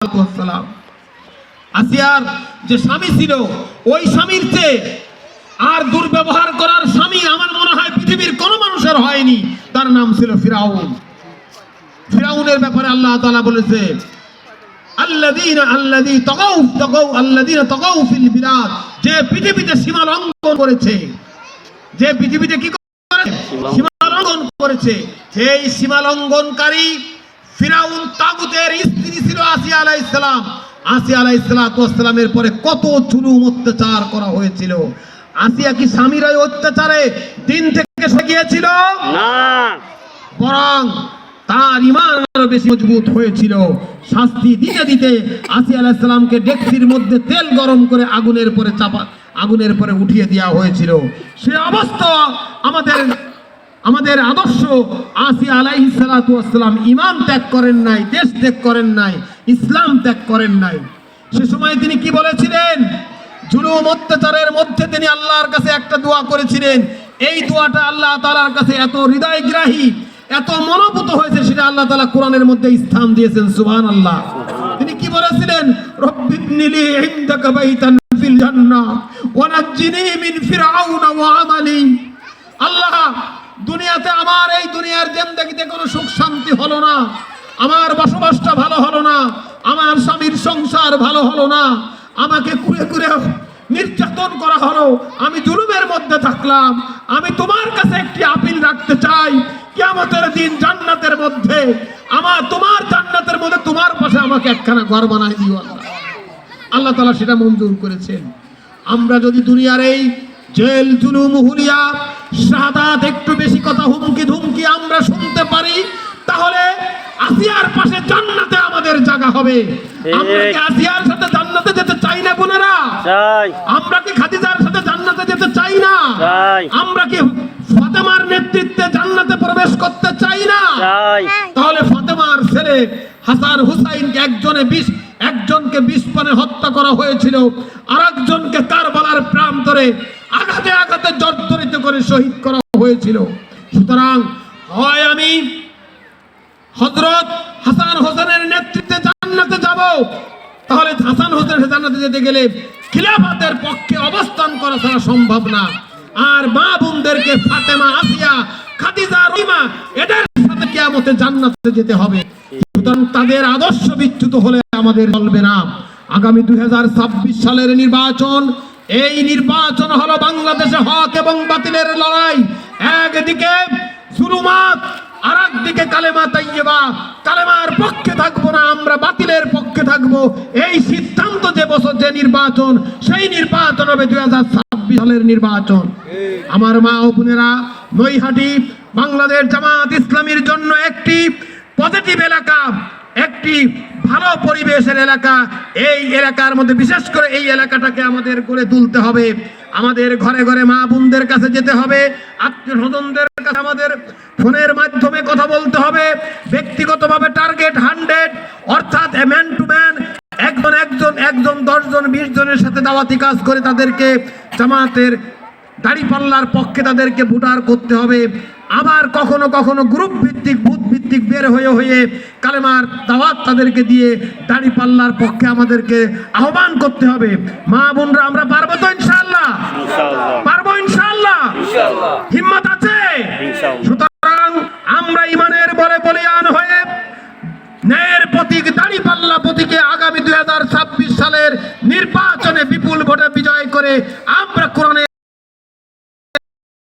সালাম আসিয়ার যে স্বামী ছিল ওই স্বামীর চেয়ে আর দুর্ব্যবহার করার স্বামী আমার মনে হয় পৃথিবীর কোনো মানুষের হয়নি। তার নাম ছিল ফিরাউন। ফিরাউনের ব্যাপারে আল্লাহ তাআলা বলেছে যে পৃথিবীতে সীমা লঙ্ঘন করেছে যে পৃথিবীতে কি করেছে সীমা লঙ্ঘন করেছে। সেই সীমা লঙ্ঘনকারী ফিরাউন তাগুতের স্ত্রী আসিয়া আলাইহিস সালাম আসিয়া ওয়াস সালামের পরে কত জুলুম অত্যাচার করা হয়েছিল। আসিয়া কি স্বামীর ওই অত্যাচারে দিন থেকে সরে গিয়েছিল? না। বরং তার ইমান আরও বেশি মজবুত হয়েছিল। শাস্তি দিতে দিতে আসি আলাইসালামকে ডেকসির মধ্যে তেল গরম করে আগুনের পরে চাপা আগুনের পরে উঠিয়ে দেওয়া হয়েছিল। সে অবস্থা আমাদের আমাদের আদর্শ আসি আলাই সালাতু ওয়াসসালাম ইমান ত্যাগ করেন নাই, দেশ ত্যাগ করেন নাই, ইসলাম ত্যাগ করেন নাই। সে সময় তিনি কি বলেছিলেন? জুলুম, অত্যাচারের মধ্যে তিনি আল্লাহর কাছে একটা দোয়া করেছিলেন। এই দোয়াটা আল্লাহ তাআলার কাছে এত হৃদয়গ্রাহী, এত মনোভূত হয়েছে, সেটা আল্লাহ তালা কোরআনের মধ্যে স্থান দিয়েছেন, সুবহানাল্লাহ। তিনি কি বলেছিলেন? রব্বিবনিলি আল্লাহ দুনিয়াতে আমার এই দুনিয়ার জিন্দেগিতে কোনো সুখ শান্তি হলো না। আমার বসবাসটা ভালো হলো না। আমার স্বামীর সংসার ভালো হলো না। আমাকে কুড়ে কুড়ে নির্যাতন করা হলো। আমি জুলুমের মধ্যে থাকলাম। আমি তোমার কাছে একটি আপিল রাখতে চাই। কিয়ামতের দিন জান্নাতের মধ্যে আমার তোমার জান্নাতের মধ্যে তোমার পাশে আমাকে একখানা ঘর বানাই দিও আল্লাহ। তালা সেটা মঞ্জুর করেছেন। আমরা যদি দুনিয়ার এই জেল, জুলুম, হুলিয়া সাদাত একটু বেশি কথা হুমকি ধুমকি আমরা শুনতে পারি তাহলে আসিয়ার পাশে জান্নাতে আমাদের জায়গা হবে। আমরা কি আসিয়ার সাথে জান্নাতে যেতে চাই না বোনেরা? চাই। আমরা কি খাদিজার সাথে জান্নাতে যেতে চাই না? চাই। আমরা কি ফাতেমার নেতৃত্বে জান্নাতে প্রবেশ করতে চাই না? চাই। তাহলে ফাতেমার ছেলে হাসান হুসাইনকে একজনে বিষ একজনকে বিষ পানে হত্যা করা হয়েছিল। আর একজনকে কারবালার প্রান্তরে আঘাতে আঘাতে জর্জরিত করে শহীদ করা হয়েছিল। সুতরাং হয় আমি হজরত হাসান হোসেনের নেতৃত্বে জান্নাতে যাব। তাহলে হাসান হোসেনের জান্নাতে যেতে গেলে খিলাফতের পক্ষে অবস্থান করা ছাড়া সম্ভব না। আর মা বোনদেরকে ফাতেমা, আসিয়া, খাদিজা, রহিমা, এদের সাথে কিয়ামতে জান্নাতে যেতে হবে। সুতরাং তাদের আদর্শ বিচ্যুত হলে আমাদের চলবে না। আগামী দুই হাজার ছাব্বিশ সালের নির্বাচন এই নির্বাচন হলো বাংলাদেশে হক এবং বাতিলের লড়াই। একদিকে জুলুমাত আর একদিকে কালেমা তাইয়েবা কালেমার পক্ষে থাকব না, আমরা বাতিলের পক্ষে থাকব। এই সিদ্ধান্ত যে বছর যে নির্বাচন, সেই নির্বাচন হবে দুই হাজার ছাব্বিশ সালের নির্বাচন। আমার মা ও বোনেরা, নৈহাটি বাংলাদেশ জামাত ইসলামীর জন্য একটি পজিটিভ এলাকা, একটি ভালো পরিবেশের এলাকা, এই এলাকার মধ্যে, বিশেষ করে এই এলাকাটাকে আমাদের গড়ে তুলতে হবে। আমাদের ঘরে ঘরে মা বোনদের কাছে যেতে হবে, আত্মীয় স্বজনদের কাছে আমাদের ফোনের মাধ্যমে কথা বলতে হবে। ব্যক্তিগতভাবে টার্গেট হান্ড্রেড অর্থাৎ ম্যান টু ম্যান একজন একজন একজন দশজন, বিশ জনের সাথে দাওয়াতি কাজ করে তাদেরকে জামাতের দাড়িপাল্লার পক্ষে তাদেরকে ভোটার করতে হবে। আবার কখনো কখনো গ্রুপ ভিত্তিক বুথ ভিত্তিক বের হয়ে হয়ে কালেমার দাওয়াত তাদেরকে দিয়ে দাড়িপাল্লার পক্ষে আমাদেরকে আহ্বান করতে হবে। মা বোনরা আমরা পারব তো ইনশাআল্লাহ? পারব ইনশাআল্লাহ? হিম্মত আছে? সুতরাং আমরা ইমানের বলে বলিয়ান হয়ে ন্যায়ের প্রতীক দাড়িপাল্লা প্রতীকে আগামী দু হাজার ছাব্বিশ সালের নির্বাচনে বিপুল ভোটে বিজয় করে